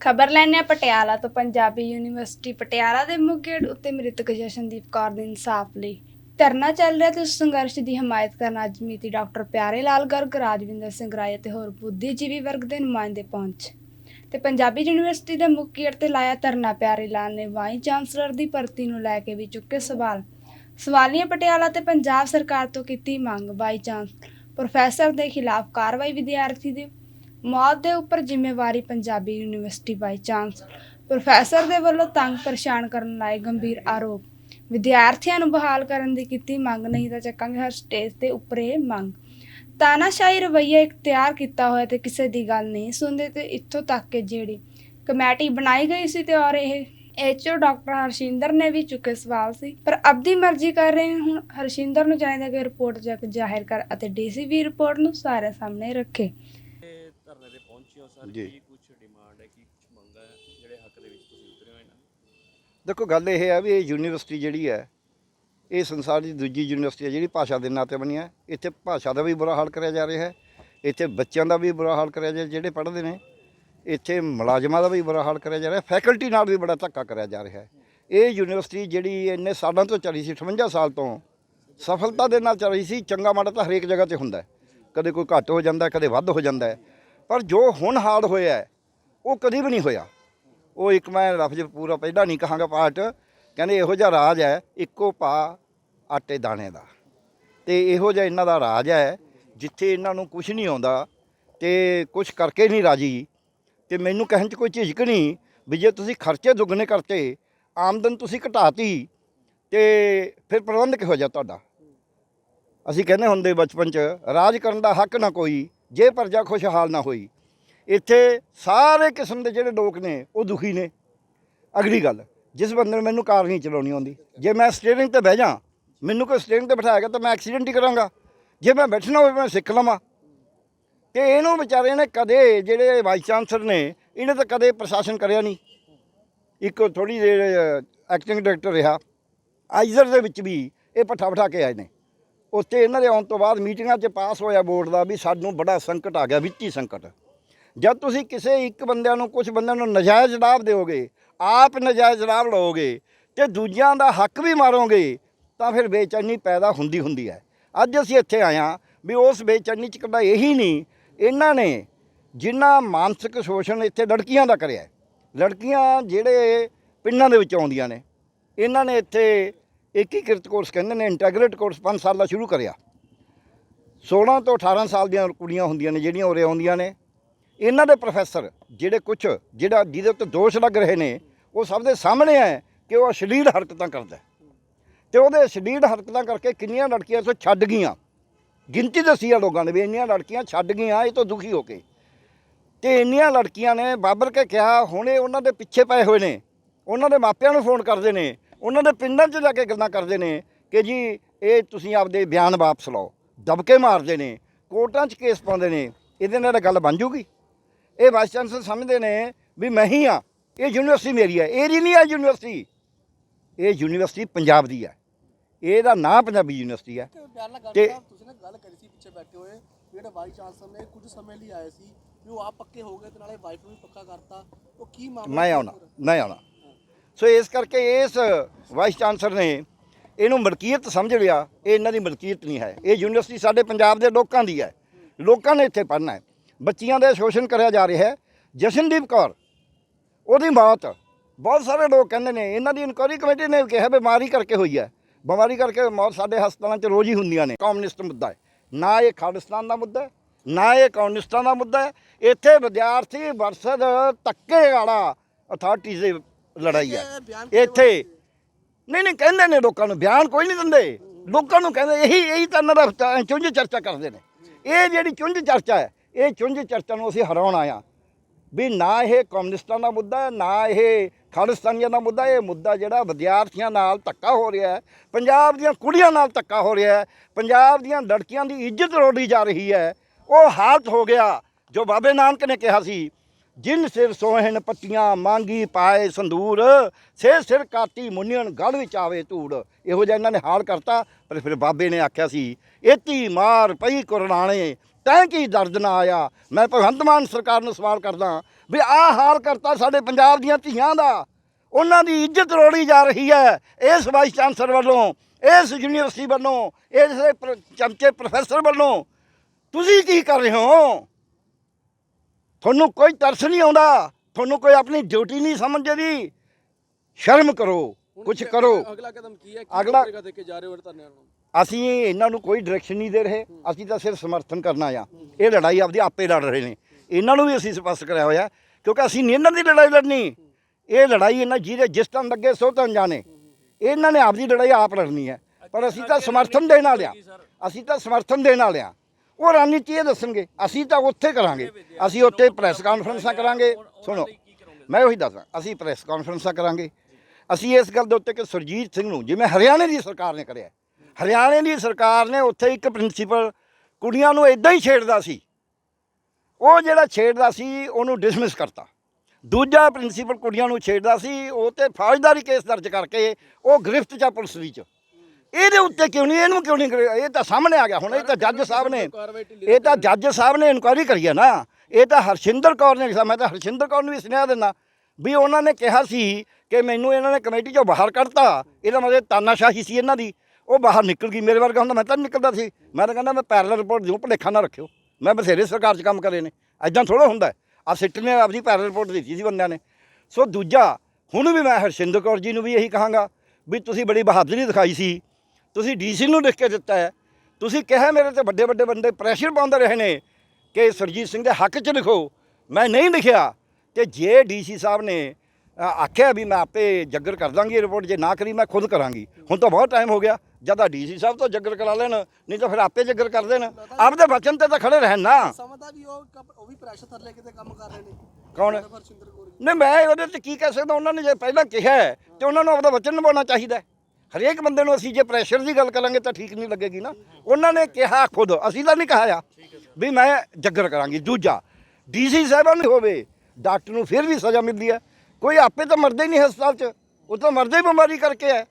ਖਬਰ ਲੈਣੇ ਆ ਪਟਿਆਲਾ ਤੋਂ ਪੰਜਾਬੀ ਯੂਨੀਵਰਸਿਟੀ ਪਟਿਆਲਾ ਦੇ ਮੁੱਖ ਉੱਤੇ ਮ੍ਰਿਤਕ ਜਸ਼ਨਦੀਪ ਕੌਰ ਦੇ ਇਨਸਾਫ ਲਈ ਧਰਨਾ ਚੱਲ ਰਿਹਾ ਤੇ ਉਸ ਸੰਘਰਸ਼ ਦੀ ਹਮਾਇਤ ਕਰਨ ਅੱਜ ਮੀਤੀ ਡਾਕਟਰ ਪਿਆਰੇ ਲਾਲ ਗਰਗ, ਰਾਜਵਿੰਦਰ ਸਿੰਘ ਰਾਏ ਅਤੇ ਹੋਰ ਬੁੱਧੀਜੀਵੀ ਵਰਗ ਦੇ ਨੁਮਾਇੰਦੇ ਪਹੁੰਚ। ਤੇ ਪੰਜਾਬੀ ਯੂਨੀਵਰਸਿਟੀ ਦੇ ਮੁੱਖ ਗੇਟ ਤੇ ਲਾਇਆ ਧਰਨਾ ਪਿਆਰੇ ਲਾਲ ਨੇ ਵਾਈਸ ਚਾਂਸਲਰ ਦੀ ਭਰਤੀ ਨੂੰ ਲੈ ਕੇ ਵੀ ਚੁੱਕੇ ਸਵਾਲ। ਸਵਾਲੀਆ ਪਟਿਆਲਾ ਤੇ ਪੰਜਾਬ ਸਰਕਾਰ ਤੋਂ ਕੀਤੀ ਮੰਗ ਵਾਈਸ ਚਾਂਸਲਰ ਪ੍ਰੋਫੈਸਰ ਦੇ ਖਿਲਾਫ ਕਾਰਵਾਈ ਵਿਦਿਆਰਥੀ ਦੇ ਮੌਤ ਦੇ ਉੱਪਰ ਜ਼ਿੰਮੇਵਾਰੀ Punjabi university vice chancellor professor ਦੇ ਵੱਲੋਂ ਤੰਗ ਪਰੇਸ਼ਾਨ ਕਰਨ ਲਾਏ ਗੰਭੀਰ ਆਰੋਪ। ਵਿਦਿਆਰਥੀਆਂ ਨੂੰ ਬਹਾਲ ਕਰਨ ਦੀ ਕੀਤੀ ਮੰਗ, ਨਹੀਂ ਤਾਂ ਚੱਕਾਂਗੇ ਹਰ ਸਟੇਜ ਦੇ ਉੱਪਰ ਇਹ ਮੰਗ। ਤਾਨਾਸ਼ਾਹੀ ਰਵੱਈਆ ਇਖਤਿਆਰ ਕੀਤਾ ਹੋਇਆ ਤੇ ਕਿਸੇ ਦੀ ਗੱਲ ਨਹੀਂ ਸੁਣਦੇ ਤੇ ਇੱਥੋਂ ਤੱਕ ਕਿ ਜਿਹੜੀ ਕਮੇਟੀ ਬਣਾਈ ਗਈ ਸੀ ਤੇ ਔਰ ਇਹ ਐਚਓ ਡਾਕਟਰ ਹਰਸ਼ਿੰਦਰ ਨੇ ਵੀ ਚੁੱਕੇ ਸਵਾਲ ਸੀ। ਪਰ ਆਪਦੀ ਮਰਜ਼ੀ ਕਰ ਰਹੇ ਹੁਣ ਹਰਸ਼ਿੰਦਰ ਨੂੰ ਚਾਹੀਦਾ ਕਿ ਰਿਪੋਰਟ ਜਗ ਜ਼ਾਹਿਰ ਕਰ ਅਤੇ ਡੀਸੀਬੀ ਰਿਪੋਰਟ ਨੂੰ ਸਾਰੇ ਸਾਹਮਣੇ ਰੱਖੇ। ਪਹੁੰਚੇ ਹੋ ਸਰ ਜੀ। ਕੀ ਕੁਝ ਡਿਮਾਂਡ ਹੈ ਕੀ ਕੁਝ ਮੰਗਾਂ ਹੈ ਜਿਹੜੇ ਹੱਕ ਦੇ ਵਿੱਚ ਤੁਸੀਂ ਉਤਰੇ ਹੋਏ ਨਾ? ਦੇਖੋ ਗੱਲ ਇਹ ਹੈ ਵੀ ਇਹ ਯੂਨੀਵਰਸਿਟੀ ਜਿਹੜੀ ਹੈ ਇਹ ਸੰਸਾਰ ਦੀ ਦੂਜੀ ਯੂਨੀਵਰਸਿਟੀ ਹੈ ਜਿਹੜੀ ਭਾਸ਼ਾ ਦੇ ਨਾਂ ਤੇ ਬਣੀ ਹੈ। ਇੱਥੇ ਭਾਸ਼ਾ ਦਾ ਵੀ ਬੁਰਾ ਹਾਲ ਕਰਿਆ ਜਾ ਰਿਹਾ ਹੈ ਇੱਥੇ ਬੱਚਿਆਂ ਦਾ ਵੀ ਬੁਰਾ ਹਾਲ ਕਰਿਆ ਜਾ ਜਿਹੜੇ ਪੜ੍ਹਦੇ ਨੇ ਇੱਥੇ ਮੁਲਾਜ਼ਮਾਂ ਦਾ ਵੀ ਬੁਰਾ ਹਾਲ ਕਰਿਆ ਜਾ ਰਿਹਾ ਫੈਕਲਟੀ ਨਾਲ ਵੀ ਬੜਾ ਧੱਕਾ ਕਰਿਆ ਜਾ ਰਿਹਾ ਹੈ। ਇਹ ਯੂਨੀਵਰਸਿਟੀ ਜਿਹੜੀ ਇੰਨੇ ਸਾਲਾਂ ਤੋਂ ਚੱਲੀ ਸੀ 58 ਸਾਲ ਤੋਂ ਸਫਲਤਾ ਦੇ ਨਾਲ ਚੱਲ ਰਹੀ ਸੀ ਚੰਗਾ ਮਾੜਾ ਤਾਂ ਹਰੇਕ ਜਗ੍ਹਾ ਤੇ ਹੁੰਦਾ ਹੈ। ਕਦੇ ਕੋਈ ਘੱਟ ਹੋ ਜਾਂਦਾ ਹੈ, ਕਦੇ ਵੱਧ ਹੋ ਜਾਂਦਾ ਹੈ। ਪਰ ਜੋ ਹੁਣ ਹਾਲ ਹੋਇਆ ਉਹ ਕਦੀ ਵੀ ਨਹੀਂ ਹੋਇਆ। ਉਹ ਇੱਕ ਮੈਂ ਲਫ਼ਜ਼ ਪੂਰਾ ਪਹਿਲਾਂ ਨਹੀਂ ਕਹਾਂਗਾ ਪਾਰਟ ਕਹਿੰਦੇ ਇਹੋ ਜਿਹਾ ਰਾਜ ਹੈ, ਇੱਕੋ ਪਾ ਆਟੇ ਦਾਣੇ ਦਾ। ਤੇ ਇਹੋ ਜਿਹਾ ਇਹਨਾਂ ਦਾ ਰਾਜ ਹੈ, ਜਿੱਥੇ ਇਹਨਾਂ ਨੂੰ ਕੁਝ ਨਹੀਂ ਆਉਂਦਾ ਤੇ ਕੁਝ ਕਰਕੇ ਨਹੀਂ ਰਾਜੀ। ਤੇ ਮੈਨੂੰ ਕਹਿਣ 'ਚ ਕੋਈ ਝਿਜਕ ਨਹੀਂ ਵੀ ਜੇ ਤੁਸੀਂ ਖਰਚੇ ਦੁੱਗਣੇ ਕਰਤੇ, ਆਮਦਨ ਤੁਸੀਂ ਘਟਾਤੀ, ਤੇ ਫਿਰ ਪ੍ਰਬੰਧ ਕਿਹੋ ਜਿਹਾ ਤੁਹਾਡਾ? ਅਸੀਂ ਕਹਿੰਦੇ ਹੁੰਦੇ ਬਚਪਨ 'ਚ, ਰਾਜ ਕਰਨ ਦਾ ਹੱਕ ਨਾ ਕੋਈ ਜੇ ਪਰਜਾ ਖੁਸ਼ਹਾਲ ਨਾ ਹੋਈ, ਇੱਥੇ ਸਾਰੇ ਕਿਸਮ ਦੇ ਜਿਹੜੇ ਲੋਕ ਨੇ, ਉਹ ਦੁਖੀ ਨੇ। ਅਗਲੀ ਗੱਲ, ਜਿਸ ਬੰਦੇ ਨੂੰ ਮੈਨੂੰ ਕਾਰ ਨਹੀਂ ਚਲਾਉਣੀ ਆਉਂਦੀ, ਜੇ ਮੈਂ ਸਟੀਅਰਿੰਗ ਤੇ ਬਹਿ ਜਾ, ਮੈਨੂੰ ਕੋਈ ਸਟੀਅਰਿੰਗ ਤੇ ਬਿਠਾਏਗਾ ਤਾਂ ਮੈਂ ਐਕਸੀਡੈਂਟ ਹੀ ਕਰਾਂਗਾ। ਜੇ ਮੈਂ ਬੈਠਣਾ ਹੋਵੇ, ਮੈਂ ਸਿੱਖ ਲਵਾਂ। ਤੇ ਇਹਨੂੰ ਵਿਚਾਰੇ ਨੇ ਕਦੇ ਜਿਹੜੇ ਵਾਈਸ ਚਾਂਸਲਰ ਨੇ, ਇਹਨੇ ਤਾਂ ਕਦੇ ਪ੍ਰਸ਼ਾਸਨ ਕਰਿਆ ਨਹੀਂ। ਇੱਕ ਥੋੜੀ ਜਿਹੀ ਐਕਟਿੰਗ ਡਾਇਰੈਕਟਰ ਰਿਹਾ। ਆਈਜ਼ਰ ਦੇ ਵਿੱਚ ਵੀ ਇਹ ਪੱਠਾ ਬਿਠਾ ਕੇ ਆਏ ਨੇ। ਉੱਥੇ ਇਹਨਾਂ ਦੇ ਆਉਣ ਤੋਂ ਬਾਅਦ ਮੀਟਿੰਗਾਂ 'ਚ ਪਾਸ ਹੋਇਆ ਬੋਰਡ ਦਾ ਵੀ ਸਾਨੂੰ ਬੜਾ ਸੰਕਟ ਆ ਗਿਆ, ਵਿੱਤੀ ਸੰਕਟ। ਜਦ ਤੁਸੀਂ ਕਿਸੇ ਇੱਕ ਬੰਦਿਆਂ ਨੂੰ ਕੁਝ ਬੰਦਿਆਂ ਨੂੰ ਨਜਾਇਜ਼ ਜਵਾਬ ਦਿਓਗੇ, ਆਪ ਨਜਾਇਜ਼ ਜਵਾਬ ਲਓਗੇ ਤੇ ਦੂਜਿਆਂ ਦਾ ਹੱਕ ਵੀ ਮਾਰੋਗੇ, ਤਾਂ ਫਿਰ ਬੇਚੈਨੀ ਪੈਦਾ ਹੁੰਦੀ ਹੁੰਦੀ ਹੈ। ਅੱਜ ਅਸੀਂ ਇੱਥੇ ਆਇਆ ਵੀ ਉਸ ਬੇਚੈਨੀ ਚ ਕੱਲਾ ਇਹੀ ਨਹੀਂ, ਇਹਨਾਂ ਨੇ ਜਿੰਨਾ ਮਾਨਸਿਕ ਸ਼ੋਸ਼ਣ ਇੱਥੇ ਲੜਕੀਆਂ ਦਾ ਕਰਿਆ ਲੜਕੀਆਂ ਜਿਹੜੇ ਪਿੰਡਾਂ ਦੇ ਵਿੱਚ ਆਉਂਦੀਆਂ ਨੇ, ਇਹਨਾਂ ਨੇ ਇੱਥੇ ਏਕੀਕ੍ਰਿਤ ਕੋਰਸ ਕਹਿੰਦੇ ਨੇ ਇੰਟੈਗਰੇਟ ਕੋਰਸ 5 ਸਾਲ ਦਾ ਸ਼ੁਰੂ ਕਰਿਆ। 16 ਤੋਂ 18 ਸਾਲ ਦੀਆਂ ਕੁੜੀਆਂ ਹੁੰਦੀਆਂ ਨੇ, ਜਿਹੜੀਆਂ ਉਰੇ ਆਉਂਦੀਆਂ ਨੇ। ਇਹਨਾਂ ਦੇ ਪ੍ਰੋਫੈਸਰ ਜਿਹੜੇ ਕੁਝ ਜਿਹੜਾ ਜਿਹਦੇ ਉੱਤੇ ਦੋਸ਼ ਲੱਗ ਰਹੇ ਨੇ, ਉਹ ਸਭ ਦੇ ਸਾਹਮਣੇ ਹੈ ਕਿ ਉਹ ਅਸ਼ਲੀਲ ਹਰਕਤਾਂ ਕਰਦਾ ਹੈ। ਤੇ ਉਹਦੇ ਅਸ਼ਲੀਲ ਹਰਕਤਾਂ ਕਰਕੇ ਕਿੰਨੀਆਂ ਲੜਕੀਆਂ ਇੱਥੋਂ ਛੱਡ ਗਈਆਂ। ਗਿਣਤੀ ਦੱਸੀ ਆ ਲੋਕਾਂ ਨੇ ਵੀ ਇੰਨੀਆਂ ਲੜਕੀਆਂ ਛੱਡ ਗਈਆਂ, ਇਹ ਤੋਂ ਦੁਖੀ ਹੋ ਕੇ। ਤੇ ਇੰਨੀਆਂ ਲੜਕੀਆਂ ਨੇ, ਬਾਬਰ ਕੇ ਕਿਹਾ, ਹੁਣੇ ਉਹਨਾਂ ਦੇ ਪਿੱਛੇ ਪਏ ਹੋਏ ਨੇ। ਉਹਨਾਂ ਦੇ ਮਾਪਿਆਂ ਨੂੰ ਫੋਨ ਕਰਦੇ ਨੇ। ਉਹਨਾਂ ਦੇ ਪਿੰਡਾਂ 'ਚ ਜਾ ਕੇ ਗੱਲਾਂ ਕਰਦੇ ਨੇ ਕਿ ਜੀ ਇਹ ਤੁਸੀਂ ਆਪਦੇ ਬਿਆਨ ਵਾਪਸ ਲਓ। ਦਬਕੇ ਮਾਰਦੇ ਨੇ ਕੋਰਟਾਂ 'ਚ ਕੇਸ ਪਾਉਂਦੇ ਨੇ ਇਹਦੇ ਨਾਲ ਗੱਲ ਬਣ ਜੂਗੀ। ਇਹ ਵਾਈਸ ਚਾਂਸਲਰ ਸਮਝਦੇ ਨੇ ਵੀ ਮੈਂ ਹੀ ਆ ਇਹ ਯੂਨੀਵਰਸਿਟੀ ਮੇਰੀ ਹੈ ਇਹ ਨਹੀਂ ਹੈ ਯੂਨੀਵਰਸਿਟੀ। ਇਹ ਯੂਨੀਵਰਸਿਟੀ ਪੰਜਾਬ ਦੀ ਹੈ। ਇਹਦਾ ਨਾਂ ਪੰਜਾਬੀ ਯੂਨੀਵਰਸਿਟੀ ਹੈ। ਤੇ ਤੁਸੀਂ ਨਾ ਗੱਲ ਕਰੀ ਸੀ ਪਿੱਛੇ ਬੈਠੇ ਹੋਏ ਜਿਹੜੇ ਵਾਈਸ ਚਾਂਸਲਰ ਨੇ ਕੁਝ ਸਮੇਂ ਲਈ ਆਏ ਸੀ ਵੀ ਉਹ ਆਪ ਪੱਕੇ ਹੋ ਗਏ ਤੇ ਨਾਲੇ ਵਾਈਫ ਨੂੰ ਵੀ ਪੱਕਾ ਕਰਤਾ। ਉਹ ਕੀ ਮਾਮਲਾ ਮੈਂ ਆਉਣਾ? ਮੈਂ ਆਉਣਾ। ਸੋ ਇਸ ਕਰਕੇ ਇਸ ਵਾਈਸ ਚਾਂਸਲਰ ਨੇ ਇਹਨੂੰ ਮਲਕੀਅਤ ਸਮਝ ਲਿਆ, ਇਹ ਇਹਨਾਂ ਦੀ ਮਲਕੀਅਤ ਨਹੀਂ ਹੈ। ਇਹ ਯੂਨੀਵਰਸਿਟੀ ਸਾਡੇ ਪੰਜਾਬ ਦੇ ਲੋਕਾਂ ਦੀ ਹੈ। ਲੋਕਾਂ ਨੇ ਇੱਥੇ ਪੜ੍ਹਨਾ ਹੈ। ਬੱਚੀਆਂ ਦੇ ਸ਼ੋਸ਼ਣ ਕਰਿਆ ਜਾ ਰਿਹਾ ਹੈ। ਜਸ਼ਨਦੀਪ ਕੌਰ, ਉਹਦੀ ਮੌਤ, ਬਹੁਤ ਸਾਰੇ ਲੋਕ ਕਹਿੰਦੇ ਨੇ, ਇਹਨਾਂ ਦੀ ਇਨਕੁਆਇਰੀ ਕਮੇਟੀ ਨੇ ਕਿਹਾ ਬਿਮਾਰੀ ਕਰਕੇ ਹੋਈ ਹੈ। ਬਿਮਾਰੀ ਕਰਕੇ ਮੌਤ ਸਾਡੇ ਹਸਪਤਾਲਾਂ 'ਚ ਰੋਜ਼ ਹੀ ਹੁੰਦੀਆਂ ਨੇ। ਕਮਿਊਨਿਸਟ ਮੁੱਦਾ ਹੈ। ਨਾ ਇਹ ਖਾਲਿਸਤਾਨ ਦਾ ਮੁੱਦਾ ਹੈ, ਨਾ ਇਹ ਕਮਿਊਨਿਸਟਾਂ ਦਾ ਮੁੱਦਾ ਹੈ। ਇੱਥੇ ਵਿਦਿਆਰਥੀ ਵਰਸਦ ਧੱਕੇ ਵਾਲਾ ਅਥਾਰਟੀਜ਼ ਦੇ ਲੜਾਈ ਕਿਹੜੇ ਇੱਥੇ ਨਹੀਂ ਨਹੀਂ ਕਹਿੰਦੇ ਨੇ ਲੋਕਾਂ ਨੂੰ ਬਿਆਨ ਕੋਈ ਨਹੀਂ ਦਿੰਦੇ। ਲੋਕਾਂ ਨੂੰ ਕਹਿੰਦੇ ਇਹੀ ਇਹੀ ਤਾਂ ਇਹਨਾਂ ਦਾ ਚੁੰਝ ਚਰਚਾ ਕਰਦੇ ਨੇ। ਇਹ ਜਿਹੜੀ ਚੁੰਝ ਚਰਚਾ ਹੈ ਇਹ ਚੁੰਝ ਚਰਚਾ ਨੂੰ ਅਸੀਂ ਹਰਾਉਣ ਆਇਆ ਵੀ ਨਾ ਇਹ ਕਮਿਊਨਿਸਟਾਂ ਦਾ ਮੁੱਦਾ ਹੈ ਨਾ ਇਹ ਖਾਲਿਸਤਾਨੀਆਂ ਦਾ ਮੁੱਦਾ ਇਹ ਮੁੱਦਾ ਜਿਹੜਾ ਵਿਦਿਆਰਥੀਆਂ ਨਾਲ ਧੱਕਾ ਹੋ ਰਿਹਾ ਹੈ ਪੰਜਾਬ ਦੀਆਂ ਕੁੜੀਆਂ ਨਾਲ ਧੱਕਾ ਹੋ ਰਿਹਾ ਹੈ ਪੰਜਾਬ ਦੀਆਂ ਲੜਕੀਆਂ ਦੀ ਇੱਜ਼ਤ ਰੋੜੀ ਜਾ ਰਹੀ ਹੈ। ਉਹ ਹਾਲਤ ਹੋ ਗਿਆ ਜੋ ਬਾਬੇ ਨਾਨਕ ਨੇ ਕਿਹਾ ਸੀ ਜਿਨ ਸਿਰ ਸੋਹਣ ਪੱਤੀਆਂ ਮੰਗੀ ਪਾਏ ਸੰਦੂਰ ਸੇ ਸਿਰ ਕਾਟੀ ਮੁੰਨਿਆਣ ਗਲ ਵਿੱਚ ਆਵੇ ਧੂੜ। ਇਹੋ ਜਿਹਾ ਇਹਨਾਂ ਨੇ ਹਾਲ ਕਰਤਾ, ਪਰ ਫਿਰ ਬਾਬੇ ਨੇ ਆਖਿਆ ਸੀ ਏਤੀ ਮਾਰ ਪਈ ਕੁਰਲਾਣੇ ਤੈਂ ਕੀ ਦਰਦ ਨਾ ਆਇਆ? ਮੈਂ ਭਗਵੰਤ ਮਾਨ ਸਰਕਾਰ ਨੂੰ ਸਵਾਲ ਕਰਦਾ ਵੀ ਆਹ ਹਾਲ ਕਰਤਾ ਸਾਡੇ ਪੰਜਾਬ ਦੀਆਂ ਧੀਆਂ ਦਾ। ਉਹਨਾਂ ਦੀ ਇੱਜ਼ਤ ਰੋੜੀ ਜਾ ਰਹੀ ਹੈ, ਇਸ ਵਾਈਸ ਚਾਂਸਲਰ ਵੱਲੋਂ, ਇਸ ਯੂਨੀਵਰਸਿਟੀ ਵੱਲੋਂ, ਇਸ ਚਮਚੇ ਪ੍ਰੋਫੈਸਰ ਵੱਲੋਂ। ਤੁਸੀਂ ਕੀ ਕਰ ਰਹੇ ਹੋ? ਤੁਹਾਨੂੰ ਕੋਈ ਤਰਸ ਨਹੀਂ ਆਉਂਦਾ। ਤੁਹਾਨੂੰ ਕੋਈ ਆਪਣੀ ਡਿਊਟੀ ਨਹੀਂ ਸਮਝਦੀ ਸ਼ਰਮ ਕਰੋ ਕੁਝ ਕਰੋ। ਅਗਲਾ ਕਦਮ ਕੀ ਹੈ? ਅਗਲਾ- ਤਰੀਕਾ ਦੇ ਕੇ ਜਾ ਰਹੇ ਹੋ ਧਰਨੇ ਨੂੰ? ਅਸੀਂ ਇਹਨਾਂ ਨੂੰ ਕੋਈ ਡਾਇਰੈਕਸ਼ਨ ਨਹੀਂ ਦੇ ਰਹੇ। ਅਸੀਂ ਤਾਂ ਸਿਰਫ ਸਮਰਥਨ ਕਰਨਾ ਆ। ਇਹ ਲੜਾਈ ਆਪਦੀ ਆਪੇ ਲੜ ਰਹੇ ਨੇ। ਇਹਨਾਂ ਨੂੰ ਵੀ ਅਸੀਂ ਸਪਸ਼ਟ ਕਰਿਆ ਹੋਇਆ ਕਿਉਂਕਿ ਅਸੀਂ ਨਹੀਂ ਇਹਨਾਂ ਦੀ ਲੜਾਈ ਲੜਨੀ। ਇਹ ਲੜਾਈ ਇਹਨਾਂ ਜਿਹਦੇ ਜਿਸ ਟਾਈਮ ਲੱਗੇ ਸੋ ਤਾਂ ਜਾਣੇ। ਇਹਨਾਂ ਨੇ ਆਪਦੀ ਲੜਾਈ ਆਪ ਲੜਨੀ ਹੈ। ਪਰ ਅਸੀਂ ਤਾਂ ਸਮਰਥਨ ਦੇਣ ਵਾਲੇ ਆ। ਅਸੀਂ ਤਾਂ ਸਮਰਥਨ ਦੇਣ ਵਾਲੇ ਆ। ਉਹ ਰਣਨੀਤੀ ਇਹ ਦੱਸਣਗੇ, ਅਸੀਂ ਤਾਂ ਉੱਥੇ ਕਰਾਂਗੇ। ਅਸੀਂ ਉੱਥੇ ਪ੍ਰੈਸ ਕਾਨਫਰੰਸਾਂ ਕਰਾਂਗੇ। ਸੁਣੋ, ਮੈਂ ਉਹੀ ਦੱਸਦਾ, ਅਸੀਂ ਪ੍ਰੈਸ ਕਾਨਫਰੰਸਾਂ ਕਰਾਂਗੇ। ਅਸੀਂ ਇਸ ਗੱਲ ਦੇ ਉੱਤੇ ਕਿ ਸੁਰਜੀਤ ਸਿੰਘ ਨੂੰ, ਜਿਵੇਂ ਹਰਿਆਣੇ ਦੀ ਸਰਕਾਰ ਨੇ ਕਰਿਆ, ਹਰਿਆਣੇ ਦੀ ਸਰਕਾਰ ਨੇ ਉੱਥੇ ਇੱਕ ਪ੍ਰਿੰਸੀਪਲ ਕੁੜੀਆਂ ਨੂੰ ਇਦਾਂ ਹੀ ਛੇੜਦਾ ਸੀ। ਉਹ ਜਿਹੜਾ ਛੇੜਦਾ ਸੀ, ਉਹਨੂੰ ਡਿਸਮਿਸ ਕਰਤਾ। ਦੂਜਾ ਪ੍ਰਿੰਸੀਪਲ ਕੁੜੀਆਂ ਨੂੰ ਛੇੜਦਾ ਸੀ, ਉਹ ਤੇ ਫੌਜਦਾਰੀ ਕੇਸ ਦਰਜ ਕਰਕੇ ਉਹ ਗ੍ਰਿਫਤ ਚ ਆ ਪੁਲਿਸ ਵਿੱਚ। ਇਹਦੇ ਉੱਤੇ ਕਿਉਂ ਨਹੀਂ ਇਹਨੂੰ ਕਿਉਂ ਨਹੀਂ? ਇਹ ਤਾਂ ਸਾਹਮਣੇ ਆ ਗਿਆ ਹੁਣ ਇਹ ਤਾਂ ਜੱਜ ਸਾਹਿਬ ਨੇ ਇਹ ਤਾਂ ਜੱਜ ਸਾਹਿਬ ਨੇ ਇਨਕੁਆਇਰੀ ਕਰੀ ਹੈ ਨਾ। ਇਹ ਤਾਂ ਹਰਸ਼ਿੰਦਰ ਕੌਰ ਨੇ ਕਿਹਾ ਮੈਂ ਤਾਂ ਹਰਸ਼ਿੰਦਰ ਕੌਰ ਨੂੰ ਵੀ ਸੁਨੇਹਾ ਦਿੰਦਾ। ਵੀ ਉਹਨਾਂ ਨੇ ਕਿਹਾ ਸੀ ਕਿ ਮੈਨੂੰ ਇਹਨਾਂ ਨੇ ਕਮੇਟੀ ਚੋਂ ਬਾਹਰ ਕੱਢਤਾ। ਇਹਦਾ ਮਤਲਬ ਤਾਨਾਸ਼ਾਹੀ ਸੀ ਇਹਨਾਂ ਦੀ। ਉਹ ਬਾਹਰ ਨਿਕਲ ਗਈ ਮੇਰੇ ਵਰਗਾ ਹੁੰਦਾ ਮੈਂ ਤਾਂ ਨਿਕਲਦਾ ਸੀ। ਮੈਂ ਤਾਂ ਕਹਿੰਦਾ ਮੈਂ ਪੈਰਲਲ ਰਿਪੋਰਟ ਦਿਉ ਭੁਲੇਖਾ ਨਾ ਰੱਖਿਓ। ਮੈਂ ਬਥੇਰੇ ਸਰਕਾਰ 'ਚ ਕੰਮ ਕਰੇ ਨੇ। ਐਦਾਂ ਥੋੜਾ ਹੁੰਦਾ। ਆ ਸਿੱਟ ਨੇ ਆਪਦੀ ਪੈਰਲਲ ਰਿਪੋਰਟ ਦਿੱਤੀ ਸੀ ਬੰਦਿਆਂ ਨੇ। ਸੋ ਦੂਜਾ ਹੁਣ ਵੀ ਮੈਂ ਹਰਸ਼ਿੰਦਰ ਕੌਰ ਜੀ ਨੂੰ ਵੀ ਇਹੀ ਕਹਾਂਗਾ ਵੀ ਤੁਸੀਂ ਬੜੀ ਬਹਾਦਰੀ ਦਿਖਾਈ ਸੀ। ਤੁਸੀਂ ਡੀਸੀ ਨੂੰ ਲਿਖ ਕੇ ਦਿੱਤਾ ਹੈ। ਤੁਸੀਂ ਕਿਹਾ ਮੇਰੇ ਤੇ ਵੱਡੇ ਵੱਡੇ ਬੰਦੇ ਪ੍ਰੈਸ਼ਰ ਪਾਉਂਦੇ ਰਹੇ ਨੇ ਕਿ ਸਰਜੀਤ ਸਿੰਘ ਦੇ ਹੱਕ 'ਚ ਲਿਖੋ। ਮੈਂ ਨਹੀਂ ਲਿਖਿਆ ਤੇ ਜੇ ਡੀਸੀ ਸਾਹਿਬ ਨੇ ਆਖਿਆ ਵੀ ਮੈਂ ਆਪੇ ਜੱਗਰ ਕਰ ਦਾਂਗੀ ਰਿਪੋਰਟ ਜੇ ਨਾ ਕਰੀ ਮੈਂ ਖੁਦ ਕਰਾਂਗੀ। ਹੁਣ ਤਾਂ ਬਹੁਤ ਟਾਈਮ ਹੋ ਗਿਆ। ਜਦ ਡੀਸੀ ਸਾਹਿਬ ਤੋਂ ਜੱਗਰ ਕਰਾ ਲੈਣ ਨਹੀਂ ਤਾਂ ਫਿਰ ਆਪੇ ਜੱਗਰ ਕਰ ਦੇਣ। ਆਪਦੇ ਵਚਨ ਤੇ ਤਾਂ ਖੜੇ ਰਹਿਣ ਨਾ। ਸਮਝਦਾ ਵੀ ਉਹ ਵੀ ਪ੍ਰੈਸ਼ਰ ਥੱਲੇ ਕਿਤੇ ਕੰਮ ਕਰ ਰਹੇ ਨੇ। ਕੌਣ? ਨਹੀਂ ਮੈਂ ਉਹਦੇ ਤੇ ਕੀ ਕਹਿ ਸਕਦਾ ਉਹਨਾਂ ਨੇ ਜੇ ਪਹਿਲਾਂ ਕਿਹਾ ਤੇ ਉਹਨਾਂ ਨੂੰ ਆਪਦਾ ਵਚਨ ਨਿਭਾਉਣਾ ਚਾਹੀਦਾ। ਹਰੇਕ ਬੰਦੇ ਨੂੰ ਅਸੀਂ ਜੇ ਪ੍ਰੈਸ਼ਰ ਦੀ ਗੱਲ ਕਰਾਂਗੇ ਤਾਂ ਠੀਕ ਨਹੀਂ ਲੱਗੇਗੀ ਨਾ। ਉਹਨਾਂ ਨੇ ਕਿਹਾ ਖੁਦ, ਅਸੀਂ ਤਾਂ ਨਹੀਂ ਕਹਾ ਵੀ ਮੈਂ ਜੱਗਰ ਕਰਾਂਗੀ। ਦੂਜਾ ਡੀਸੀ ਸਾਹਿਬਾਨ ਨੂੰ ਹੋਵੇ, ਡਾਕਟਰ ਨੂੰ ਫਿਰ ਵੀ ਸਜ਼ਾ ਮਿਲਦੀ ਹੈ। ਕੋਈ ਆਪੇ ਤਾਂ ਮਰਦੇ ਹੀ ਨਹੀਂ ਹਸਪਤਾਲ 'ਚ, ਉਹ ਤਾਂ ਮਰਦੇ ਹੀ ਬਿਮਾਰੀ ਕਰਕੇ ਹੈ।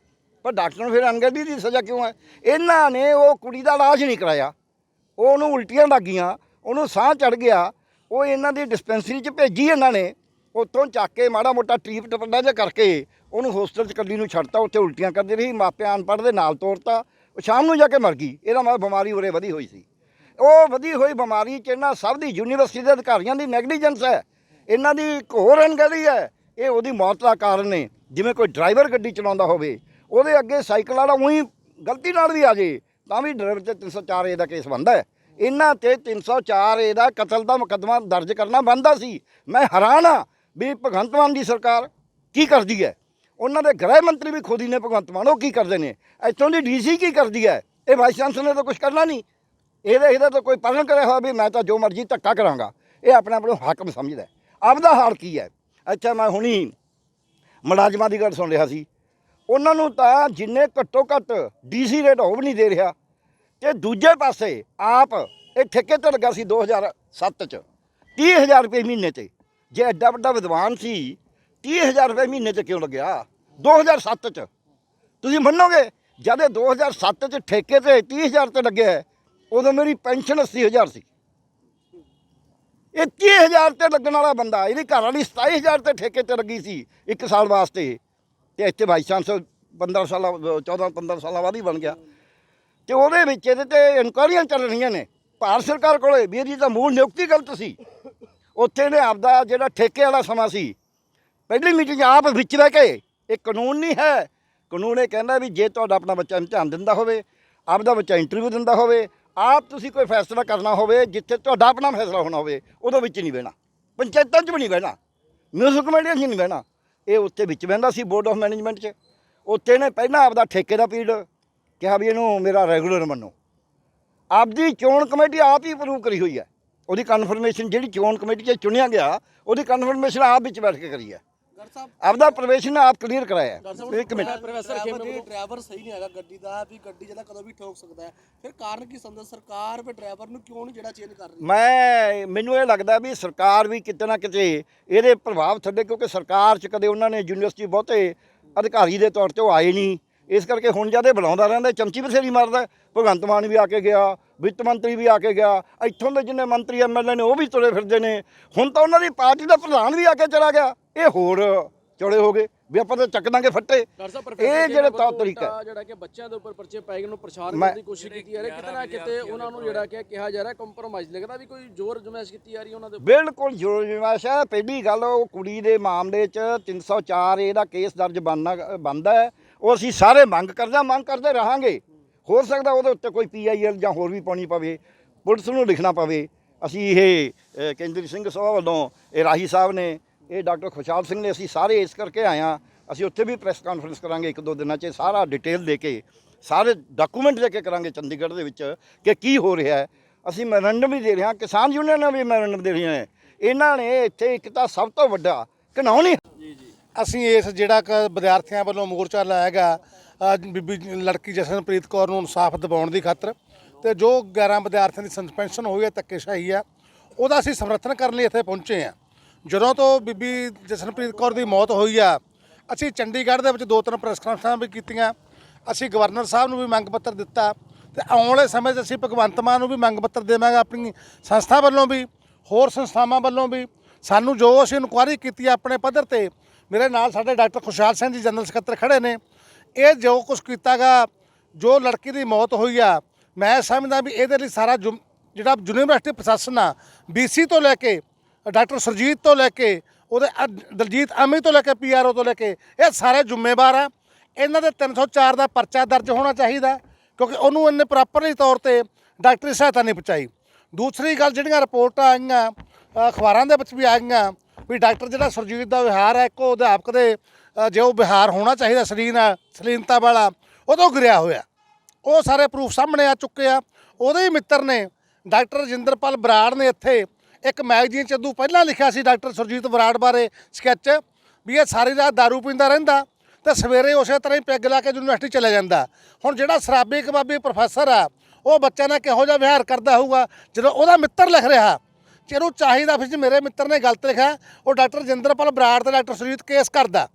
ਪਰ ਡਾਕਟਰ ਨੂੰ ਫਿਰ ਅਣਗਹਿਲੀ ਦੀ ਸਜ਼ਾ ਕਿਉਂ ਹੈ? ਇਹਨਾਂ ਨੇ ਉਹ ਕੁੜੀ ਦਾ ਇਲਾਜ ਨਹੀਂ ਕਰਾਇਆ। ਉਹ ਉਹਨੂੰ ਉਲਟੀਆਂ ਲੱਗ ਗਈਆਂ, ਉਹਨੂੰ ਸਾਹ ਚੜ ਗਿਆ, ਉਹ ਇਹਨਾਂ ਦੀ ਡਿਸਪੈਂਸਰੀ 'ਚ ਭੇਜੀ ਇਹਨਾਂ ਨੇ। ਉੱਥੋਂ ਚੱਕ ਕੇ ਮਾੜਾ ਮੋਟਾ ਟ੍ਰੀਪ ਟਪੜਾ ਜਿਹਾ ਕਰਕੇ ਉਹਨੂੰ ਹੋਸਟਲ 'ਚ ਕੱਲੀ ਨੂੰ ਛੱਡਤਾ, ਉੱਥੇ ਉਲਟੀਆਂ ਕਰਦੀ ਰਹੀ, ਮਾਪਿਆਂ ਅਨਪੜ੍ਹ ਦੇ ਨਾਲ ਤੋਰਤਾ, ਉਹ ਸ਼ਾਮ ਨੂੰ ਜਾ ਕੇ ਮਰ ਗਈ। ਇਹਦਾ ਮਤਲਬ ਬਿਮਾਰੀ ਉਰੇ ਵਧੀ ਹੋਈ ਸੀ। ਉਹ ਵਧੀ ਹੋਈ ਬਿਮਾਰੀ 'ਚ ਇਹਨਾਂ ਸਭ ਦੀ ਯੂਨੀਵਰਸਿਟੀ ਦੇ ਅਧਿਕਾਰੀਆਂ ਦੀ ਨੈਗਲੀਜੈਂਸ ਹੈ। ਇਹਨਾਂ ਦੀ ਇੱਕ ਹੋਰ ਅਣਗਹਿਲੀ ਹੈ, ਇਹ ਉਹਦੀ ਮੌਤ ਦਾ ਕਾਰਨ ਨੇ। ਜਿਵੇਂ ਕੋਈ ਡਰਾਈਵਰ ਗੱਡੀ ਚਲਾਉਂਦਾ ਹੋਵੇ, ਉਹਦੇ ਅੱਗੇ ਸਾਈਕਲ ਵਾਲਾ ਉਹੀ ਗਲਤੀ ਨਾਲ ਵੀ ਆ ਜੇ, ਤਾਂ ਵੀ ਡਰਾਈਵਰ ਤੇ 304 ਏ ਦਾ ਕੇਸ ਬਣਦਾ ਹੈ। ਇਹਨਾਂ ਤੇ 304 ਏ ਦਾ ਕਤਲ ਦਾ ਮੁਕੱਦਮਾ ਦਰਜ ਕਰਨਾ ਬਣਦਾ ਸੀ। ਮੈਂ ਹੈਰਾਨ ਆ ਵੀ ਭਗਵੰਤ ਮਾਨ ਦੀ ਸਰਕਾਰ ਕੀ ਕਰਦੀ ਹੈ? ਉਹਨਾਂ ਦੇ ਗ੍ਰਹਿ ਮੰਤਰੀ ਵੀ ਖੁਦ ਹੀ ਨੇ, ਭਗਵੰਤ ਮਾਨ, ਉਹ ਕੀ ਕਰਦੇ ਨੇ? ਇੱਥੋਂ ਦੀ ਡੀਸੀ ਕੀ ਕਰਦੀ ਹੈ? ਇਹ ਵਾਈਸ ਚਾਂਸਲਰ ਨੇ ਤਾਂ ਕੁਝ ਕਰਨਾ ਨਹੀਂ। ਇਹਦਾ ਇਹਦਾ ਤਾਂ ਕੋਈ ਪਾਲਣ ਕਰਿਆ ਹੋਇਆ ਵੀ ਮੈਂ ਤਾਂ ਜੋ ਮਰਜ਼ੀ ਧੱਕਾ ਕਰਾਂਗਾ। ਇਹ ਆਪਣੇ ਆਪ ਨੂੰ ਹਾਕਮ ਸਮਝਦਾ ਆਪਦਾ ਹਾਲ ਕੀ ਹੈ? ਅੱਛਾ, ਮੈਂ ਹੁਣੀ ਮੁਲਾਜ਼ਮਾਂ ਦੀ ਗੱਲ ਸੁਣ ਰਿਹਾ ਸੀ। ਉਹਨਾਂ ਨੂੰ ਤਾਂ ਜਿੰਨੇ ਘੱਟੋ ਘੱਟ ਡੀਸੀ ਰੇਟ ਉਹ ਵੀ ਨਹੀਂ ਦੇ ਰਿਹਾ। ਤੇ ਦੂਜੇ ਪਾਸੇ ਆਪ ਇਹ ਠੇਕੇ ਤੇ ਲੱਗਾ ਸੀ 2007 ਚ। 30000 ਰੁਪਏ ਮਹੀਨੇ ਤੇ। ਜੇ ਐਡਾ ਵੱਡਾ ਵਿਦਵਾਨ ਸੀ 30000 ਰੁਪਏ ਮਹੀਨੇ ਤੇ ਕਿਉਂ ਲੱਗਿਆ? 2007 ਚ। ਤੁਸੀਂ ਮੰਨੋਗੇ, ਜਦ ਇਹ 2007 ਚ ਠੇਕੇ ਤੇ 30000 ਤੇ ਲੱਗਿਆ ਉਦੋਂ ਮੇਰੀ ਪੈਨਸ਼ਨ 80000 ਸੀ। ਇਹ 30000 ਤੇ ਲੱਗਣ ਵਾਲਾ ਬੰਦਾ, ਇਹਦੀ ਘਰ ਵਾਲੀ 27000 ਤੇ ਠੇਕੇ ਤੇ ਲੱਗੀ ਸੀ ਇੱਕ ਸਾਲ ਵਾਸਤੇ। ਤੇ ਇੱਥੇ ਬਾਈ ਚਾਂਸ 15 ਸਾਲਾਂ 14 15 ਸਾਲਾਂ ਬਾਅਦ ਹੀ ਬਣ ਗਿਆ। ਤੇ ਉਹਦੇ ਵਿੱਚ ਇਹਦੇ ਤੇ ਇਨਕੁਆਰੀਆਂ ਚੱਲ ਰਹੀਆਂ ਨੇ, ਭਾਰਤ ਸਰਕਾਰ ਕੋਲੇ, ਵੀਰ ਜੀ ਦਾ ਮੂਲ ਨਿਯੁਕਤੀ ਗਲਤ ਸੀ। ਉੱਥੇ ਨੇ ਆਪਦਾ ਜਿਹੜਾ ਠੇਕੇ ਵਾਲਾ ਸਮਾਂ ਸੀ ਪਹਿਲੀ ਮੀਟਿੰਗ ਆਪ ਵਿੱਚ ਬਹਿ ਕੇ, ਇਹ ਕਾਨੂੰਨ ਨਹੀਂ ਹੈ। ਕਾਨੂੰਨ ਇਹ ਕਹਿੰਦਾ ਵੀ ਜੇ ਤੁਹਾਡਾ ਆਪਣਾ ਬੱਚਾ ਇਮਤਿਹਾਨ ਦਿੰਦਾ ਹੋਵੇ, ਆਪਦਾ ਬੱਚਾ ਇੰਟਰਵਿਊ ਦਿੰਦਾ ਹੋਵੇ, ਆਪ ਤੁਸੀਂ ਕੋਈ ਫੈਸਲਾ ਕਰਨਾ ਹੋਵੇ, ਜਿੱਥੇ ਤੁਹਾਡਾ ਆਪਣਾ ਫੈਸਲਾ ਹੋਣਾ ਹੋਵੇ, ਉਹਦੇ ਵਿੱਚ ਨਹੀਂ ਬਹਿਣਾ। ਪੰਚਾਇਤਾਂ 'ਚ ਵੀ ਨਹੀਂ ਬਹਿਣਾ। ਮਿਊਨਿਸਪਲ ਕਮੇਟੀਆਂ 'ਚ ਨਹੀਂ ਬਹਿਣਾ। ਇਹ ਉੱਥੇ ਵਿੱਚ ਬਹਿੰਦਾ ਸੀ ਬੋਰਡ ਆਫ ਮੈਨੇਜਮੈਂਟ 'ਚ। ਉੱਥੇ ਨੇ ਪਹਿਲਾਂ ਆਪਦਾ ਠੇਕੇ ਦਾ ਪੀੜ ਕਿਹਾ ਵੀ ਇਹਨੂੰ ਮੇਰਾ ਰੈਗੂਲਰ ਮੰਨੋ। ਆਪਦੀ ਚੋਣ ਕਮੇਟੀ ਆਪ ਹੀ ਅਪਰੂਵ ਕਰੀ ਹੋਈ ਹੈ। ਉਹਦੀ ਕਨਫਰਮੇਸ਼ਨ ਜਿਹੜੀ ਚੋਣ ਕਮੇਟੀ 'ਚ ਚੁਣਿਆ ਗਿਆ, ਉਹਦੀ ਕਨਫਰਮੇਸ਼ਨ ਆਪ ਵਿੱਚ ਬੈਠ ਕੇ ਕਰੀ ਹੈ। ਆਪਦਾ ਪ੍ਰਵੇਸ਼ਨ ਆਪ ਕਲੀਅਰ ਕਰਾਇਆ। ਇੱਕ ਮਿੰਟ। ਪ੍ਰੋਫੈਸਰ ਖੇਮ ਡਰਾਈਵਰ ਸਹੀ ਨਹੀਂ ਹੈਗਾ ਗੱਡੀ ਦਾ ਵੀ ਗੱਡੀ ਜਿਹਦਾ ਕਦੋਂ ਵੀ ਠੋਕ ਸਕਦਾ ਹੈ। ਫਿਰ ਕਾਰਨ ਕੀ ਸਮਝਦਾ? ਸਰਕਾਰ ਵੀ ਡਰਾਈਵਰ ਨੂੰ ਕਿਉਂ ਨਹੀਂ ਜਿਹੜਾ ਚੇਂਜ ਕਰ ਰਹੀ? ਮੈਂ ਮੈਨੂੰ ਇਹ ਲੱਗਦਾ ਵੀ ਸਰਕਾਰ ਵੀ ਕਿਤੇ ਨਾ ਕਿਤੇ ਇਹਦੇ ਪ੍ਰਭਾਵ ਥੱਲੇ ਕਿਉਂਕਿ ਸਰਕਾਰ 'ਚ ਕਦੇ ਉਹਨਾਂ ਨੇ ਯੂਨੀਵਰਸਿਟੀ ਬਹੁਤੇ ਅਧਿਕਾਰੀ ਦੇ ਤੌਰ ਤੇ ਉਹ ਆਏ ਨਹੀਂ। ਇਸ ਕਰਕੇ ਹੁਣ ਜਦ ਇਹ ਬੁਲਾਉਂਦਾ ਰਹਿੰਦਾ ਚਮਚੀ ਬਥੇਰੀ ਮਾਰਦਾ ਭਗਵੰਤ ਮਾਨ ਵੀ ਆ ਕੇ ਗਿਆ ਵਿੱਤ ਮੰਤਰੀ ਵੀ ਆ ਕੇ ਗਿਆ ਇੱਥੋਂ ਦੇ ਜਿੰਨੇ ਮੰਤਰੀ ਐਮਐਲਏ ਨੇ ਉਹ ਵੀ ਤੁਰੇ ਫਿਰਦੇ ਨੇ ਹੁਣ ਤਾਂ ਉਹਨਾਂ ਦੀ ਪਾਰਟੀ ਦਾ ਪ੍ਰਧਾਨ ਵੀ ਆ ਕੇ ਚਲਾ ਗਿਆ। ਇਹ ਹੋਰ ਚੌੜੇ ਹੋ ਗਏ ਵੀ ਆਪਾਂ ਤਾਂ ਚੱਕ ਦਾਂਗੇ ਫੱਟੇ। ਇਹ ਜਿਹੜੇ ਤੌਰ ਤਰੀਕਾ ਜਿਹੜਾ ਕਿ ਬੱਚਿਆਂ ਦੇ ਉੱਪਰ ਪਰਚੇ ਪਾਏ ਗਏ ਨੂੰ ਪ੍ਰਚਾਰ ਕਰਨ ਦੀ ਕੋਸ਼ਿਸ਼ ਕੀਤੀ ਜਾ ਰਹੀ ਕਿਤੇ ਨਾ ਕਿਤੇ ਉਹਨਾਂ ਨੂੰ ਜਿਹੜਾ ਕਿ ਕਿਹਾ ਜਾ ਰਿਹਾ ਕੰਪਰੋਮਾਈਜ਼ ਲੱਗਦਾ ਵੀ ਕੋਈ ਜ਼ੋਰ ਜਮੈਸ਼ ਕੀਤੀ ਜਾ ਰਹੀ ਹੈ ਉਹਨਾਂ ਦੇ ਉੱਪਰ? ਬਿਲਕੁਲ ਜੁਰਮਾਸ਼ ਹੈ। ਪਹਿਲੀ ਗੱਲ ਉਹ ਕੁੜੀ ਦੇ ਮਾਮਲੇ 'ਚ 304 ਇਹਦਾ ਕੇਸ ਦਰਜ ਬਣਨਾ ਬੰਦਾ ਹੈ। ਉਹ ਅਸੀਂ ਸਾਰੇ ਮੰਗ ਕਰਦਾ ਮੰਗ ਕਰਦੇ ਰਹਾਂਗੇ। ਹੋ ਸਕਦਾ ਉਹਦੇ ਉੱਤੇ ਕੋਈ ਪੀਆਈਐਲ ਜਾਂ ਹੋਰ ਵੀ ਪਾਉਣੀ ਪਵੇ, ਪੁਲਿਸ ਨੂੰ ਲਿਖਣਾ ਪਵੇ। ਅਸੀਂ ਇਹ ਕੇਂਦਰੀ ਸਿੰਘ ਸਭਾ ਵੱਲੋਂ ਇਹ ਰਾਹੀ ਸਾਹਿਬ ਨੇ, ਇਹ ਡਾਕਟਰ ਖੁਸ਼ਹਾਲ ਸਿੰਘ ਨੇ ਅਸੀਂ ਸਾਰੇ ਇਸ ਕਰਕੇ ਆਏ ਹਾਂ। ਅਸੀਂ ਉੱਥੇ ਵੀ ਪ੍ਰੈਸ ਕਾਨਫਰੰਸ ਕਰਾਂਗੇ ਇੱਕ ਦੋ ਦਿਨਾਂ 'ਚ, ਸਾਰਾ ਡਿਟੇਲ ਦੇ ਕੇ, ਸਾਰੇ ਡਾਕੂਮੈਂਟ ਦੇ ਕੇ ਕਰਾਂਗੇ ਚੰਡੀਗੜ੍ਹ ਦੇ ਵਿੱਚ ਕਿ ਕੀ ਹੋ ਰਿਹਾ ਹੈ। ਅਸੀਂ ਮੈਮੋਰੰਡਮ ਵੀ ਦੇ ਰਹੇ ਹਾਂ, ਕਿਸਾਨ ਯੂਨੀਅਨਾਂ ਵੀ ਮੈਮੋਰੰਡਮ ਦੇ ਰਹੀਆਂ ਨੇ। ਇਹਨਾਂ ਨੇ ਇੱਥੇ ਇੱਕ ਤਾਂ ਸਭ ਤੋਂ ਵੱਡਾ ਘਿਨਾਉਣੀ ਅਸੀਂ ਇਸ ਜਿਹੜਾ ਕਿ ਵਿਦਿਆਰਥੀਆਂ ਵੱਲੋਂ ਮੋਰਚਾ ਲਾਇਆ ਹੈਗਾ ਬੀਬੀ ਲੜਕੀ ਜਸ਼ਨਪ੍ਰੀਤ ਕੌਰ ਨੂੰ ਇਨਸਾਫ ਦਿਵਾਉਣ ਦੀ ਖਾਤਰ ਤੇ ਜੋ 11 ਵਿਦਿਆਰਥੀਆਂ ਦੀ ਸਸਪੈਂਸ਼ਨ ਹੋਈ ਹੈ, ਧੱਕੇਸ਼ਾਹੀ ਆ ਉਹਦਾ ਅਸੀਂ ਸਮਰਥਨ ਕਰਨ ਲਈ ਇੱਥੇ ਪਹੁੰਚੇ ਆ ਜਦੋਂ ਤੋਂ ਬੀਬੀ ਜਸ਼ਨਪ੍ਰੀਤ ਕੌਰ ਦੀ ਮੌਤ ਹੋਈ ਆ, ਅਸੀਂ ਚੰਡੀਗੜ੍ਹ ਦੇ ਵਿੱਚ ਦੋ ਤਿੰਨ ਪ੍ਰੈਸ ਕਾਨਫਰੰਸਾਂ ਵੀ ਕੀਤੀਆਂ, ਅਸੀਂ ਗਵਰਨਰ ਸਾਹਿਬ ਨੂੰ ਵੀ ਮੰਗ ਪੱਤਰ ਦਿੱਤਾ ਤੇ ਆਉਣ ਵਾਲੇ ਸਮੇਂ 'ਚ ਅਸੀਂ ਭਗਵੰਤ ਮਾਨ ਨੂੰ ਵੀ ਮੰਗ ਪੱਤਰ ਦੇਵਾਂਗੇ, ਆਪਣੀ ਸੰਸਥਾ ਵੱਲੋਂ ਵੀ, ਹੋਰ ਸੰਸਥਾਵਾਂ ਵੱਲੋਂ ਵੀ। ਸਾਨੂੰ ਜੋ ਅਸੀਂ ਇਨਕੁਆਇਰੀ ਕੀਤੀ ਆਪਣੇ ਪੱਧਰ ਤੇ ਮੇਰੇ ਨਾਲ ਸਾਡੇ ਡਾਕਟਰ ਖੁਸ਼ਹਾਲ ਸਿੰਘ ਜੀ, ਜਨਰਲ ਸਕੱਤਰ ਖੜੇ ਨੇ। ਇਹ ਜੋ ਕੁਝ ਕੀਤਾਗਾ, ਜੋ ਲੜਕੀ ਦੀ ਮੌਤ ਹੋਈ ਆ, ਮੈਂ ਸਮਝਦਾ ਵੀ ਇਹਦੇ ਲਈ ਸਾਰਾ ਜੁਮ- ਜਿਹੜਾ ਯੂਨੀਵਰਸਿਟੀ ਪ੍ਰਸ਼ਾਸਨ ਆ ਬੀਸੀ ਤੋਂ ਲੈ ਕੇ, ਡਾਕਟਰ ਸੁਰਜੀਤ ਤੋਂ ਲੈ ਕੇ, ਉਹਦੇ ਅ- ਦਲਜੀਤ ਅਮੀ ਤੋਂ ਲੈ ਕੇ ਪੀਆਰਓ ਤੋਂ ਲੈ ਕੇ, ਇਹ ਸਾਰੇ ਜ਼ਿੰਮੇਵਾਰ ਆ। ਇਹਨਾਂ ਦੇ 304 ਦਾ ਪਰਚਾ ਦਰਜ ਹੋਣਾ ਚਾਹੀਦਾ, ਕਿਉਂਕਿ ਉਹਨੂੰ ਇਹਨੇ ਪ੍ਰੋਪਰਲੀ ਤੌਰ ਤੇ ਡਾਕਟਰੀ ਸਹਾਇਤਾ ਨਹੀਂ ਪਹੁੰਚਾਈ। ਦੂਸਰੀ ਗੱਲ, ਜਿਹੜੀਆਂ ਰਿਪੋਰਟਾਂ ਆਈਆਂ ਅਖਬਾਰਾਂ ਦੇ ਵਿੱਚ ਵੀ ਆਈਆਂ ਵੀ ਡਾਕਟਰ ਜਿਹੜਾ ਸੁਰਜੀਤ ਦਾ ਵਿਹਾਰ ਹੈ ਇੱਕੋ ਅਧਿਆਪਕ ਦੇ ਅ, ਜੋ ਵਿਹਾਰ ਹੋਣਾ ਚਾਹੀਦਾ ਸਲੀਨ ਸਲੀਨਤਾ ਵਾਲਾ ਉਦੋਂ ਗਿਰਿਆ ਹੋਇਆ। ਉਹ ਸਾਰੇ ਪ੍ਰੂਫ ਸਾਹਮਣੇ ਆ ਚੁੱਕੇ ਆ। ਉਹਦੇ ਹੀ ਮਿੱਤਰ ਨੇ ਡਾਕਟਰ ਰਜਿੰਦਰਪਾਲ ਬਰਾੜ ਨੇ ਇੱਥੇ ਇੱਕ ਮੈਗਜ਼ੀਨ ਚ ਉਦੋਂ ਪਹਿਲਾਂ ਲਿਖਿਆ ਸੀ ਡਾਕਟਰ ਸੁਰਜੀਤ ਬਰਾੜ ਬਾਰੇ ਸਕੈਚ ਵੀ ਇਹ ਸਾਰੀ ਰਾਤ दारू ਪੀਂਦਾ ਰਹਿੰਦਾ ਤੇ ਸਵੇਰੇ ਉਸੇ ਤਰ੍ਹਾਂ ਹੀ ਪੈਗ ਲਾ ਕੇ ਯੂਨੀਵਰਸਿਟੀ ਚਲੇ ਜਾਂਦਾ। ਹੁਣ ਜਿਹੜਾ ਸ਼ਰਾਬੀ ਕਬਾਬੀ ਪ੍ਰੋਫੈਸਰ ਆ ਉਹ ਬੱਚਿਆਂ ਨਾਲ ਕਿਹੋ ਜਿਹਾ ਵਿਹਾਰ ਕਰਦਾ ਹੋਊਗਾ? ਜਦੋਂ ਉਹਦਾ ਮਿੱਤਰ ਲਿਖ ਰਿਹਾ ਜਿਹਨੂੰ ਚਾਹੀਦਾ ਫਿਰ ਜੇ ਮੇਰੇ ਮਿੱਤਰ ਨੇ ਗਲਤ ਲਿਖਿਆ, ਉਹ ਡਾਕਟਰ ਰਜਿੰਦਰਪਾਲ ਬਰਾੜ ਤੇ ਡਾਕਟਰ ਸੁਰਜੀਤ ਕੇਸ ਕਰਦਾ।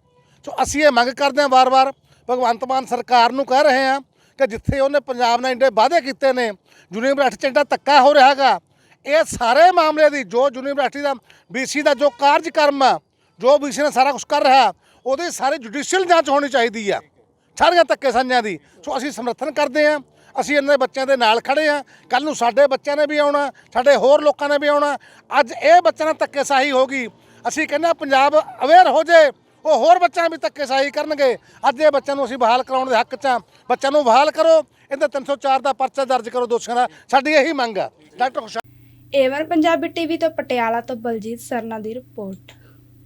ਸੋ ਅਸੀਂ ਇਹ ਮੰਗ ਕਰਦੇ ਹਾਂ ਵਾਰ-ਵਾਰ, ਭਗਵੰਤ ਮਾਨ ਸਰਕਾਰ ਨੂੰ ਕਹਿ ਰਹੇ ਹਾਂ ਕਿ ਜਿੱਥੇ ਉਹਨੇ ਪੰਜਾਬ ਨਾਲ ਇੰਡੇ ਵਾਅਦੇ ਕੀਤੇ ਨੇ, ਯੂਨੀਵਰਸਿਟੀ 'ਚ ਇੰਨਾ ਧੱਕਾ ਹੋ ਰਿਹਾ ਹੈਗਾ, ਇਹ ਸਾਰੇ ਮਾਮਲੇ ਦੀ ਜੋ ਯੂਨੀਵਰਸਿਟੀ ਦਾ ਬੀਸੀ ਦਾ ਜੋ ਕਾਰਜਕਰਮ ਆ, ਜੋ ਬੀਸੀ ਨੇ ਸਾਰਾ ਕੁਝ ਕਰ ਰਿਹਾ, ਉਹਦੀ ਸਾਰੀ ਜੁਡੀਸ਼ੀਅਲ ਜਾਂਚ ਹੋਣੀ ਚਾਹੀਦੀ ਆ। ਸਾਰੀਆਂ ਧੱਕੇ ਸਾਂਝਾਂ ਦੀ। ਸੋ ਅਸੀਂ ਸਮਰਥਨ ਕਰਦੇ ਹਾਂ ਅਸੀਂ ਇਹਨਾਂ ਬੱਚਿਆਂ ਦੇ ਨਾਲ ਖੜੇ ਹਾਂ। ਕੱਲ ਨੂੰ ਸਾਡੇ ਬੱਚਿਆਂ ਨੇ ਵੀ ਆਉਣਾ, ਸਾਡੇ ਹੋਰ ਲੋਕਾਂ ਨੇ ਵੀ ਆਉਣਾ। ਅੱਜ ਇਹ ਬੱਚਿਆਂ ਨਾਲ ਧੱਕੇਸ਼ਾਹੀ ਹੋ ਗਈ। ਅਸੀਂ ਕਹਿੰਦੇ ਪੰਜਾਬ ਅਵੇਅਰ ਹੋ ਜੇ, ਉਹ ਹੋਰ ਬੱਚਿਆਂ ਵੀ ਧੱਕੇਸ਼ਾਹੀ ਕਰਨਗੇ। ਅੱਜ ਇਹ ਬੱਚਿਆਂ ਨੂੰ ਅਸੀਂ ਬਹਾਲ ਕਰਾਉਣ ਦੇ ਹੱਕ 'ਚ ਹਾਂ। ਬੱਚਿਆਂ ਨੂੰ ਬਹਾਲ ਕਰੋ, ਇਹਦੇ 304 ਦਾ ਪਰਚਾ ਦਰਜ ਕਰੋ ਦੋਸ਼ੀਆਂ ਦਾ। ਸਾਡੀ ਇਹੀ ਮੰਗ ਆ। Doctor Khusha A one Punjabi TV ਤੋਂ ਪਟਿਆਲਾ ਤੋਂ ਬਲਜੀਤ ਸਰਨਾ ਦੀ ਰਿਪੋਰਟ।